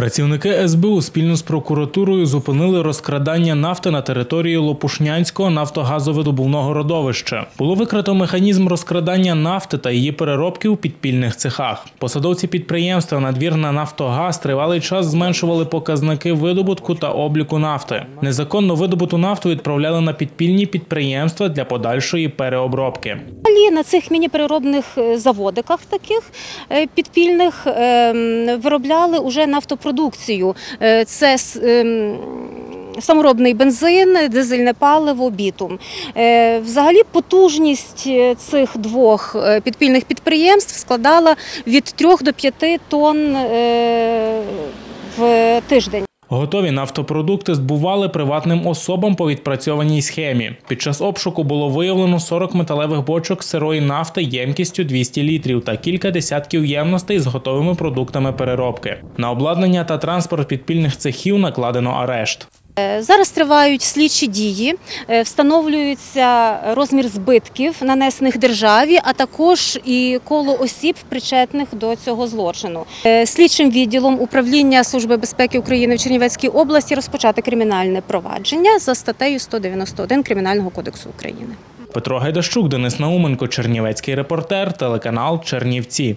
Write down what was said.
Працівники СБУ спільно з прокуратурою зупинили розкрадання нафти на території Лопушнянського нафтогазовидобувного родовища. Було викрито механізм розкрадання нафти та її переробки у підпільних цехах. Посадовці підприємства надвірна Нафтогаз тривалий час зменшували показники видобутку та обліку нафти. Незаконно видобуту нафту відправляли на підпільні підприємства для подальшої переобробки. Далі на цих міні-переробних е, заводиках таких е, підпільних ем, виробляли уже нафтопродукцію. Е, Це ем, саморобний бензин, дизельне паливо, бітум. Взагалі потужність цих двох підпільних підприємств складала від 3 до 5 тонн в тиждень. Готові нафтопродукти збували приватним особам по відпрацьованій схемі. Під час обшуку було виявлено 40 металевих бочок сирої нафти ємкістю 200 літрів та кілька десятків ємностей з готовими продуктами переробки. На обладнання та транспорт підпільних цехів накладено арешт. Е, Зараз тривають слідчі дії, е, встановлюється розмір збитків, нанесених державі, а також і коло осіб, причетних до цього злочину. Е, Слідчим відділом управління Служби безпеки України в Чернівецькій області розпочати кримінальне провадження за статтею 191 Кримінального кодексу України. Петро Гайдащук, Денис Науменко, Чернівецький репортер, телеканал Чернівці.